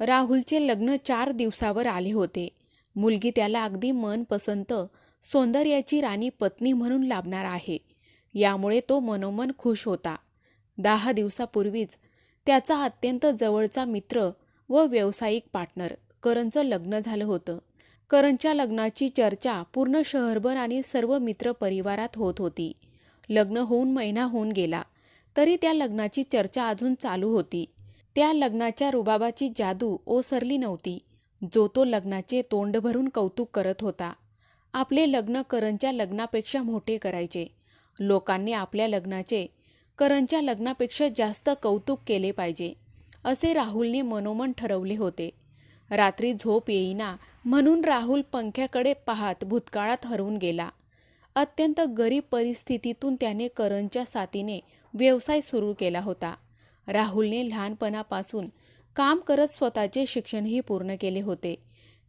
राहुलचे लग्न चार दिवसावर आले होते. मुलगी त्याला अगदी मनपसंत सौंदर्याची राणी पत्नी म्हणून लाभणार आहे. यामुळे तो मनोमन खुश होता. दहा दिवसापूर्वीच त्याचा अत्यंत जवळचा मित्र व व्यावसायिक पार्टनर करणचं लग्न झालं होतं. करणच्या लग्नाची चर्चा पूर्ण शहरभर आणि सर्व मित्र परिवारात होत होती. लग्न होऊन महिना होऊन गेला. तरी त्या लग्नाची चर्चा अजून चालू होती. त्या लग्नाच्या रुबाबाची जादू ओसरली नव्हती जो तो लग्नाचे तोंड भरून कौतुक करत होता. आपले लग्न करणच्या लग्नापेक्षा मोठे करायचे. लोकांनी आपल्या लग्नाचे करणच्या लग्नापेक्षा जास्त कौतुक केले पाहिजे असे राहुलने मनोमन ठरवले होते. रात्री झोप येईना म्हणून राहुल पंख्याकडे पाहत भूतकाळात हरवून गेला. अत्यंत गरीब परिस्थितीतून त्याने करणच्या साथीने व्यवसाय सुरू केला होता. राहुलने लहानपणापासून काम करत स्वतःचे शिक्षणही पूर्ण केले होते.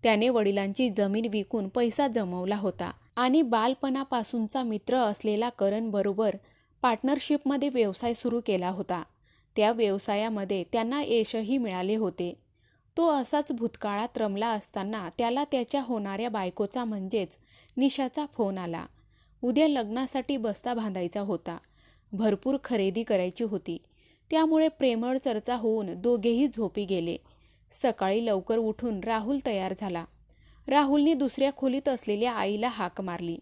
त्याने वडिलांची जमीन विकून पैसा जमवला होता आणि बालपणापासूनचा मित्र असलेला करण बरोबर पार्टनरशिपमध्ये व्यवसाय सुरू केला होता. त्या व्यवसायामध्ये त्यांना यशही मिळाले होते. तो असाच भूतकाळात रमला असताना त्याला त्याच्या होणाऱ्या बायकोचा म्हणजेच निशाचा फोन आला. उद्या लग्नासाठी बस्ता बांधायचा होता. भरपूर खरेदी करायची होती. त्यामुळे प्रेमळ चर्चा होऊन दोघेही झोपी गेले. सकाळी लवकर उठून राहुल तयार झाला. राहुलने दुसऱ्या खोलीत असलेल्या आईला हाक मारली.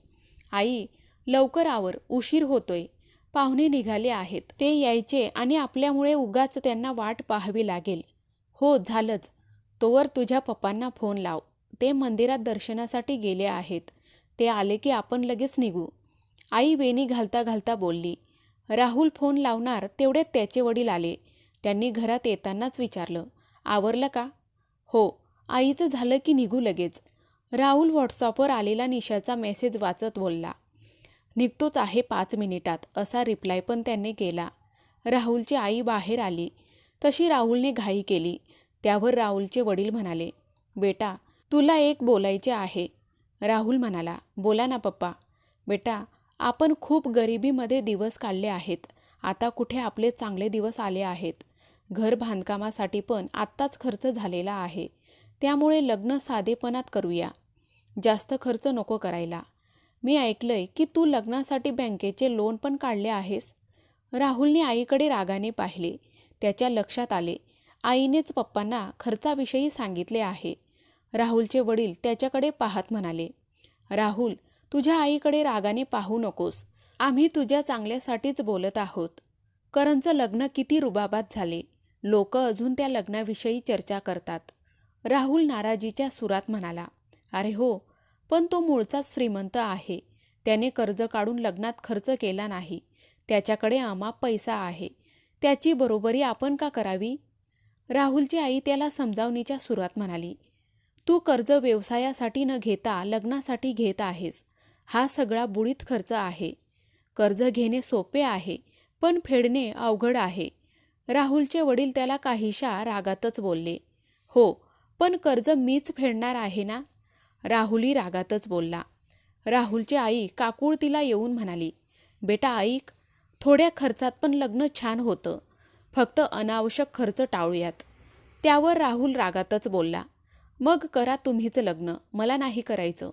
आई लवकर आवर उशीर होतोय. पाहुणे निघाले आहेत. ते यायचे आणि आपल्यामुळे उगाच त्यांना वाट पाहावी लागेल. हो झालंच. तोवर तुझ्या पप्पांना फोन लाव. ते मंदिरात दर्शनासाठी गेले आहेत. ते आले की आपण लगेच निघू. आई वेणी घालता घालता बोलली. राहुल फोन लावणार तेवढ्यात त्याचे वडील आले. त्यांनी घरात येतानाच विचारलं आवरलं का? हो. आईचं झालं की निघू लगेच. राहुल व्हॉट्सअपवर आलेला निशाचा मेसेज वाचत बोलला. निघतोच आहे पाच मिनिटात असा रिप्लाय पण त्याने केला. राहुलची आई बाहेर आली. तशी राहुलने घाई केली. त्यावर राहुलचे वडील म्हणाले बेटा तुला एक बोलायचे आहे. राहुल म्हणाला बोला ना पप्पा. बेटा आपण खूप गरिबीमध्ये दिवस काढले आहेत. आता कुठे आपले चांगले दिवस आले आहेत. घर बांधकामासाठी पण आत्ताच खर्च झालेला आहे. त्यामुळे लग्न साधेपणात करूया. जास्त खर्च नको करायला. मी ऐकलंय की तू लग्नासाठी बँकेचे लोन पण काढले आहेस. राहुलने आईकडे रागाने पाहिले. त्याच्या लक्षात आले. आईनेच पप्पांना खर्चाविषयी सांगितले आहे. राहुलचे वडील त्याच्याकडे पाहत म्हणाले. राहुल तुझ्या आईकडे रागाने पाहू नकोस. आम्ही तुझ्या चांगल्यासाठीच बोलत आहोत. करणचं लग्न किती रुबाबात झाले. लोक अजून त्या लग्नाविषयी चर्चा करतात. राहुल नाराजीच्या सुरात म्हणाला अरे हो पण तो मूळचाच श्रीमंत आहे. त्याने कर्ज काढून लग्नात खर्च केला नाही. त्याच्याकडे अमाप पैसा आहे. त्याची बरोबरी आपण का करावी? राहुलची आई त्याला समजावणीच्या सुरात म्हणाली तू कर्ज व्यवसायासाठी न घेता लग्नासाठी घेत आहेस. हा सगळा बुडीत खर्च आहे. कर्ज घेणे सोपे आहे पण फेडणे अवघड आहे. राहुलचे वडील त्याला काहीशा रागातच बोलले. हो पण कर्ज मीच फेडणार आहे ना? राहुली रागातच बोलला. राहुलची आई काकूळ तिला येऊन म्हणाली बेटा ऐक थोड्या खर्चात पण लग्न छान होतं. फक्त अनावश्यक खर्च टाळूयात. त्यावर राहुल रागातच बोलला मग करा तुम्हीच लग्न मला नाही करायचं.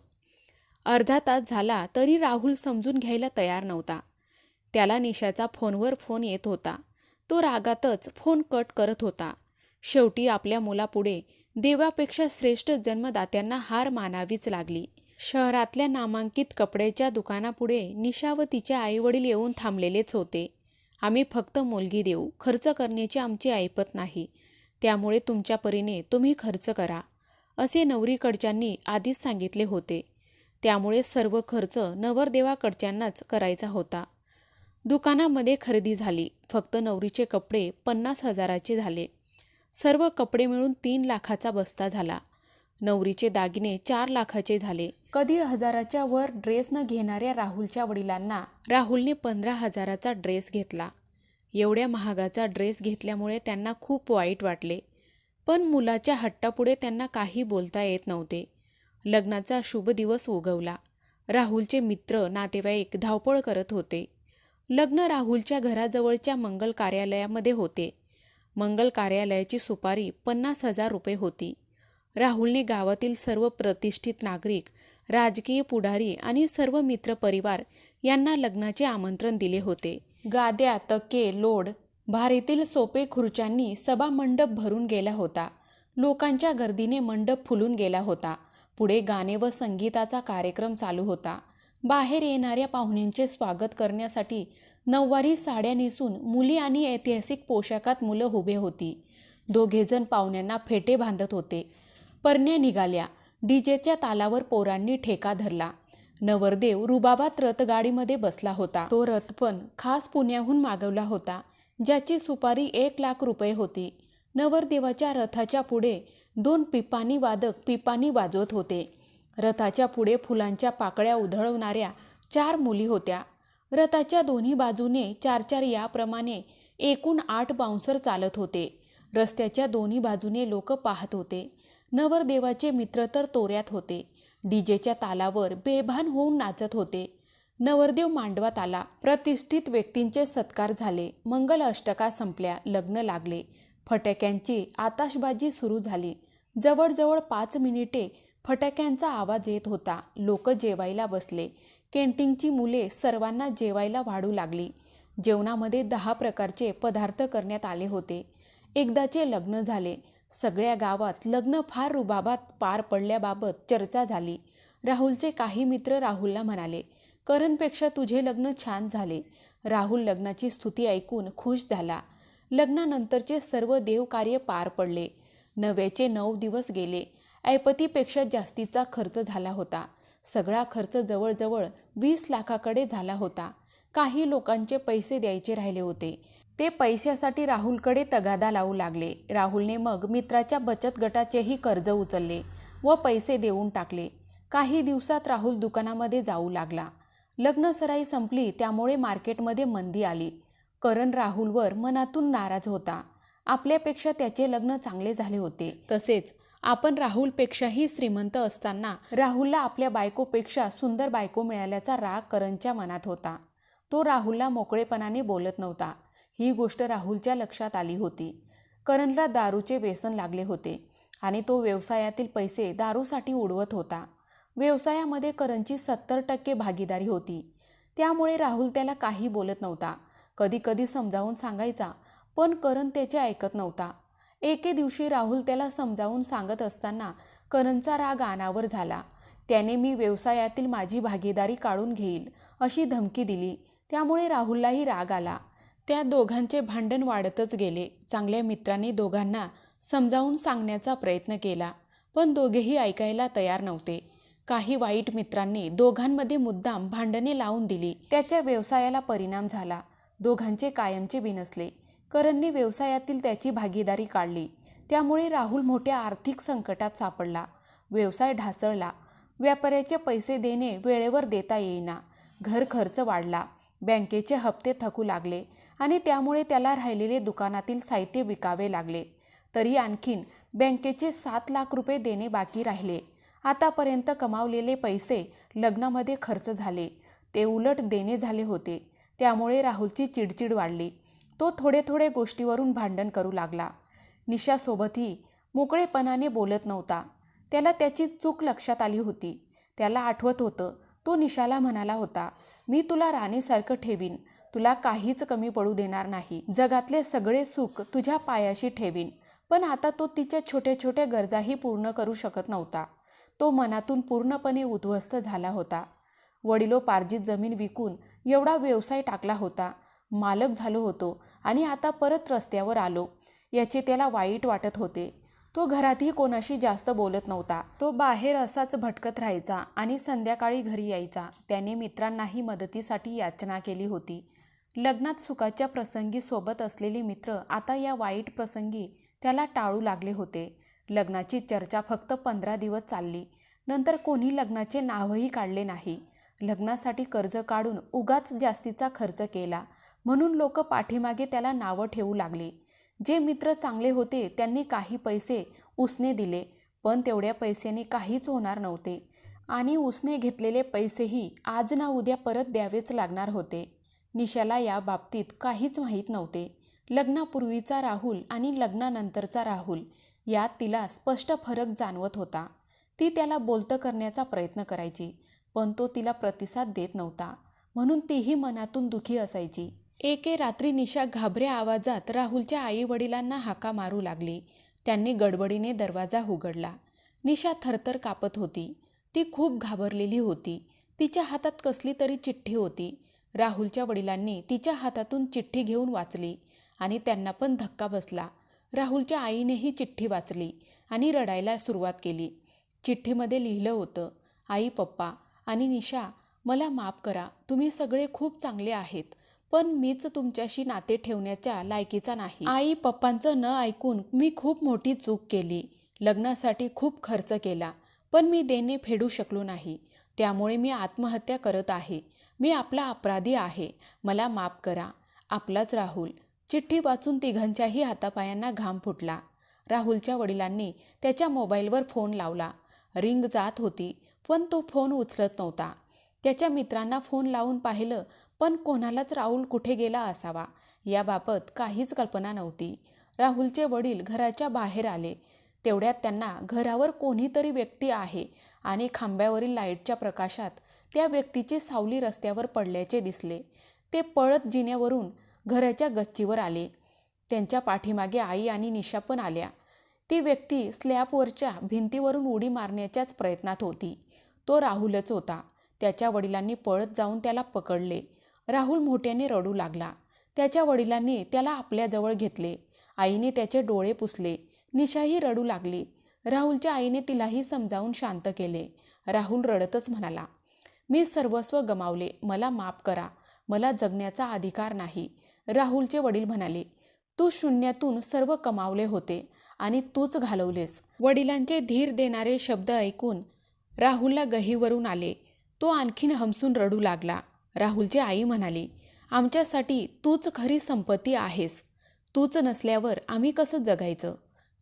अर्धा तास झाला तरी राहुल समजून घ्यायला तयार नव्हता. त्याला निशाचा फोनवर फोन येत होता. तो रागातच फोन कट करत होता. शेवटी आपल्या मुलापुढे देवापेक्षा श्रेष्ठ जन्मदात्यांना हार मानावीच लागली. शहरातल्या नामांकित कपड्याच्या दुकानापुढे निशा व तिचे आईवडील येऊन थांबलेलेच होते. आम्ही फक्त मुलगी देऊ. खर्च करण्याची आमची ऐपत नाही. त्यामुळे तुमच्या परीने तुम्ही खर्च करा असे नवरीकडच्यांनी आधीच सांगितले होते. त्यामुळे सर्व खर्च नवरदेवाकडच्यांनाच करायचा होता. दुकानामध्ये खरेदी झाली. फक्त नवरीचे कपडे पन्नास हजाराचे झाले. सर्व कपडे मिळून तीन लाखाचा बस्ता झाला. नवरीचे दागिने चार लाखाचे झाले. कधी हजाराच्या वर ड्रेस न घेणाऱ्या राहुलच्या वडिलांना राहुलने पंधरा हजाराचा ड्रेस घेतला. एवढ्या महागाचा ड्रेस घेतल्यामुळे त्यांना खूप वाईट वाटले. पण मुलाच्या हट्टापुढे त्यांना काही बोलता येत नव्हते. लग्नाचा शुभ दिवस उगवला. राहुलचे मित्र नातेवाईक धावपळ करत होते. लग्न राहुलच्या घराजवळच्या मंगल कार्यालयामध्ये होते. मंगल कार्यालयाची सुपारी पन्नास हजार रुपये होती. राहुलने गावातील सर्व प्रतिष्ठित नागरिक राजकीय पुढारी आणि सर्व मित्रपरिवार यांना लग्नाचे आमंत्रण दिले होते. गाद्या तके लोड भारीतील सोपे खुर्च्यांनी सभा मंडप भरून गेला होता. लोकांच्या गर्दीने मंडप फुलून गेला होता. पुढे गाणे व संगीताचा कार्यक्रम चालू होता. बाहेर येणाऱ्या पाहुण्यांचे स्वागत करण्यासाठी नऊवारी साड्या नेसून मुली आणि ऐतिहासिक पोशाखात मुलं उभे होती. दोघेजण पाहुण्यांना फेटे बांधत होते. परण्या निघाल्या. डीजेच्या तालावर पोरांनी ठेका धरला. नवरदेव रुबाबात रथगाडीमध्ये बसला होता. तो रथ पण खास पुण्याहून मागवला होता ज्याची सुपारी एक लाख रुपये होती. नवरदेवाच्या रथाच्या पुढे दोन पिपाणी वादक पिपाणी वाजवत होते. रथाच्या पुढे फुलांच्या पाकळ्या उधळवणाऱ्या चार मुली होत्या. रथाच्या दोन्ही बाजूने चार चार याप्रमाणे एकूण आठ बाउन्सर चालत होते. रस्त्याच्या दोन्ही बाजूने लोक पाहत होते. नवरदेवाचे मित्र तर तोऱ्यात होते. डीजेच्या तालावर बेभान होऊन नाचत होते. नवरदेव मांडवात आला. प्रतिष्ठित व्यक्तींचे सत्कार झाले. मंगल अष्टका संपल्या. लग्न लागले. फटाक्यांची आताशबाजी सुरू झाली. जवळजवळ पाच मिनिटे फटाक्यांचा आवाज येत होता. लोक जेवायला बसले. कॅन्टीनची मुले सर्वांना जेवायला वाढू लागली. जेवणामध्ये दहा प्रकारचे पदार्थ करण्यात आले होते. एकदाचे लग्न झाले. सगळ्या गावात लग्न फार रुबाबात पार पडल्याबाबत चर्चा झाली. राहुलचे काही मित्र राहुलला म्हणाले करणपेक्षा तुझे लग्न छान झाले राहुल लग्नाची स्तुती ऐकून खुश झाला. लग्नानंतरचे सर्व देवकार्य पार पडले. नव्याचे नऊ दिवस गेले. ऐपतीपेक्षा जास्तीचा खर्च झाला होता. सगळा खर्च जवळजवळ वीस लाखाकडे झाला होता. काही लोकांचे पैसे द्यायचे राहिले होते. ते पैशासाठी राहुलकडे तगादा लावू लागले. राहुलने मग मित्राच्या बचत गटाचेही कर्ज उचलले व पैसे देऊन टाकले. काही दिवसात राहुल दुकानामध्ये जाऊ लागला. लग्नसराई संपली त्यामुळे मार्केटमध्ये मंदी आली. करण राहुलवर मनातून नाराज होता. आपल्यापेक्षा त्याचे लग्न चांगले झाले होते. तसेच आपण राहुलपेक्षाही श्रीमंत असताना राहुलला आपल्या बायकोपेक्षा सुंदर बायको मिळाल्याचा राग करणच्या मनात होता. तो राहुलला मोकळेपणाने बोलत नव्हता. ही गोष्ट राहुलच्या लक्षात आली होती. करणला दारूचे व्यसन लागले होते आणि तो व्यवसायातील पैसे दारूसाठी उडवत होता. व्यवसायामध्ये करणची सत्तर टक्के भागीदारी होती. त्यामुळे राहुल त्याला काही बोलत नव्हता. कधी कधी समजावून सांगायचा पण करण त्याचे ऐकत नव्हता. एके दिवशी राहुल त्याला समजावून सांगत असताना करणचा राग अनावर झाला. त्याने मी व्यवसायातील माझी भागीदारी काढून घेईल अशी धमकी दिली. त्यामुळे राहुललाही राग आला. त्या दोघांचे भांडण वाढतच गेले. चांगल्या मित्रांनी दोघांना समजावून सांगण्याचा प्रयत्न केला पण दोघेही ऐकायला तयार नव्हते. काही वाईट मित्रांनी दोघांमध्ये मुद्दाम भांडणे लावून दिली. त्याच्या व्यवसायाला परिणाम झाला. दोघांचे कायमचे बिनसले करणने व्यवसायातील त्याची भागीदारी काढली. त्यामुळे राहुल मोठ्या आर्थिक संकटात सापडला. व्यवसाय ढासळला. व्यापाऱ्याचे पैसे देणे वेळेवर देता येईना. घर खर्च वाढला. बँकेचे हप्ते थकू लागले आणि त्यामुळे त्याला राहिलेले दुकानातील साहित्य विकावे लागले. तरी आणखीन बँकेचे सात लाख रुपये देणे बाकी राहिले. आतापर्यंत कमावलेले पैसे लग्नामध्ये खर्च झाले. ते उलट देणे झाले होते. त्यामुळे राहुलची चिडचिड वाढली. तो थोडे थोडे गोष्टीवरून भांडण करू लागला. निशासोबतही मोकळेपणाने बोलत नव्हता. त्याला त्याची चूक लक्षात आली होती. त्याला आठवत होतं तो निशाला म्हणाला होता मी तुला राणीसारखं ठेवीन. तुला काहीच कमी पडू देणार नाही. जगातले सगळे सुख तुझ्या पायाशी ठेवीन. पण आता तो तिच्या छोट्या छोट्या गरजाही पूर्ण करू शकत नव्हता. तो मनातून पूर्णपणे उद्ध्वस्त झाला होता. वडिलोपार्जित जमीन विकून एवढा व्यवसाय टाकला होता. मालक झालो होतो आणि आता परत रस्त्यावर आलो. याचे त्याला वाईट वाटत होते. तो घरातही कोणाशी जास्त बोलत नव्हता. तो बाहेर असाच भटकत राहायचा आणि संध्याकाळी घरी यायचा. त्याने मित्रांनाही मदतीसाठी याचना केली होती. लग्नात सुखाच्या प्रसंगी सोबत असलेले मित्र आता या वाईट प्रसंगी त्याला टाळू लागले होते. लग्नाची चर्चा फक्त पंधरा दिवस चालली. नंतर कोणी लग्नाचे नावही काढले नाही. लग्नासाठी कर्ज काढून उगाच जास्तीचा खर्च केला. म्हणून लोक पाठीमागे त्याला नावं ठेवू लागली. जे मित्र चांगले होते त्यांनी काही पैसे उसने दिले पण तेवढ्या पैशाने काहीच होणार नव्हते. आणि उसने घेतलेले पैसेही आज ना उद्या परत द्यावेच लागणार होते. निशाला या बाबतीत काहीच माहीत नव्हते. लग्नापूर्वीचा राहुल आणि लग्नानंतरचा राहुल यात तिला स्पष्ट फरक जाणवत होता. ती त्याला बोलतं करण्याचा प्रयत्न करायची पण तो तिला प्रतिसाद देत नव्हता. म्हणून तीही मनातून दुखी असायची. एके रात्री निशा घाबऱ्या आवाजात राहुलच्या आई वडिलांना हाका मारू लागली. त्यांनी गडबडीने दरवाजा उघडला. निशा थरथर कापत होती. ती खूप घाबरलेली होती. तिच्या हातात कसली तरी चिठ्ठी होती. राहुलच्या वडिलांनी तिच्या हातातून चिठ्ठी घेऊन वाचली आणि त्यांना पण धक्का बसला. राहुलच्या आईनेही चिठ्ठी वाचली आणि रडायला सुरुवात केली. चिठ्ठीमध्ये लिहिलं होतं आई पप्पा आणि निशा मला माफ करा. तुम्ही सगळे खूप चांगले आहेत. पण मीच तुमच्याशी नाते ठेवण्याच्या लायकीचा नाही. आई पप्पांचं न ऐकून मी खूप मोठी चूक केली. लग्नासाठी खूप खर्च केला. पण मी देणे फेडू शकलो नाही. त्यामुळे मी आत्महत्या करत आहे. मी आपला अपराधी आहे. मला माफ करा. आपलाच राहुल. चिठ्ठी वाचून तिघांच्याही हातापायांना घाम फुटला. राहुलच्या वडिलांनी त्याच्या मोबाईलवर फोन लावला. रिंग जात होती पण तो फोन उचलत नव्हता. त्याच्या मित्रांना फोन लावून पाहिलं पण कोणालाच राहुल कुठे गेला असावा याबाबत काहीच कल्पना नव्हती. राहुलचे वडील घराच्या बाहेर आले. तेवढ्यात त्यांना घरावर कोणीतरी व्यक्ती आहे आणि खांब्यावरील लाईटच्या प्रकाशात त्या व्यक्तीची सावली रस्त्यावर पडल्याचे दिसले. ते पळत जिन्यावरून घराच्या गच्चीवर आले. त्यांच्या पाठीमागे आई आणि निशा पण आल्या. ती व्यक्ती स्लॅबवरच्या भिंतीवरून उडी मारण्याच्याच प्रयत्नात होती. तो राहुलच होता. त्याच्या वडिलांनी पळत जाऊन त्याला पकडले. राहुल मोठ्याने रडू लागला. त्याच्या वडिलांनी त्याला आपल्याजवळ घेतले. आईने त्याचे डोळे पुसले. निशाही रडू लागली. राहुलच्या आईने तिलाही समजावून शांत केले. राहुल रडतच म्हणाला मी सर्वस्व गमावले. मला माफ करा. मला जगण्याचा अधिकार नाही. राहुलचे वडील म्हणाले तू शून्यातून सर्व कमावले होते आणि तूच घालवलेस. वडिलांचे धीर देणारे शब्द ऐकून राहुलला गहीवरून आले. तो आणखीन हमसून रडू लागला. राहुलची आई म्हणाली आमच्यासाठी तूच खरी संपत्ती आहेस. तूच नसल्यावर आम्ही कसं जगायचं?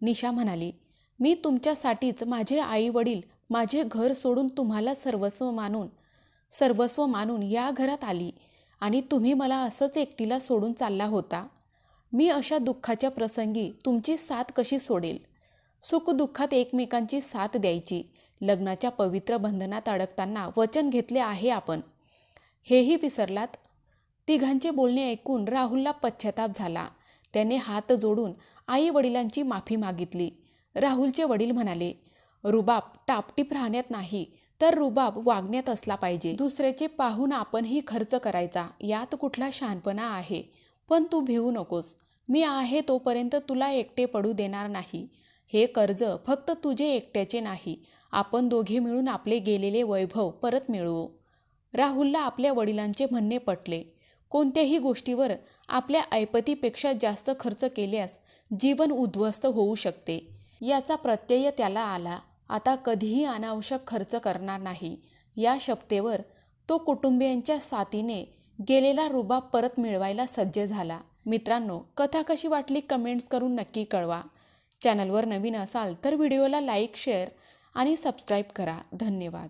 निशा म्हणाली मी तुमच्यासाठीच माझे आई वडील माझे घर सोडून तुम्हाला सर्वस्व मानून सर्वस्व मानून या घरात आली आणि तुम्ही मला असंच एकटीला सोडून चालला होता. मी अशा दुःखाच्या प्रसंगी तुमची साथ कशी सोडेल? सुखदुःखात एकमेकांची साथ द्यायची. लग्नाच्या पवित्र बंधनात अडकताना वचन घेतले आहे आपण. हेही विसरलात? तिघांचे बोलणे ऐकून राहुलला पश्चाताप झाला. त्याने हात जोडून आई वडिलांची माफी मागितली. राहुलचे वडील म्हणाले रुबाब टापटीप राहण्यात नाही तर रुबाब वागण्यात असला पाहिजे. दुसऱ्याचे पाहून आपणही खर्च करायचा. यात कुठला शहाणपणा आहे? पण तू भिवू नकोस. मी आहे तोपर्यंत तुला एकटे पडू देणार नाही. हे कर्ज फक्त तुझे एकट्याचे नाही. आपण दोघे मिळून आपले गेलेले वैभव परत मिळवू. राहुलला आपल्या वडिलांचे म्हणणे पटले. कोणत्याही गोष्टीवर आपल्या ऐपतीपेक्षा जास्त खर्च केल्यास जीवन उद्ध्वस्त होऊ शकते. याचा प्रत्यय त्याला आला. आता कधीही अनावश्यक खर्च करणार नाही. या शपथेवर तो कुटुंबियांच्या साथीने गेलेला रुबाब परत मिळवायला सज्ज झाला. मित्रांनो कथा कशी वाटली कमेंट्स करून नक्की कळवा. चॅनलवर नवीन असाल तर व्हिडिओला लाईक शेअर आणि सबस्क्राईब करा. धन्यवाद.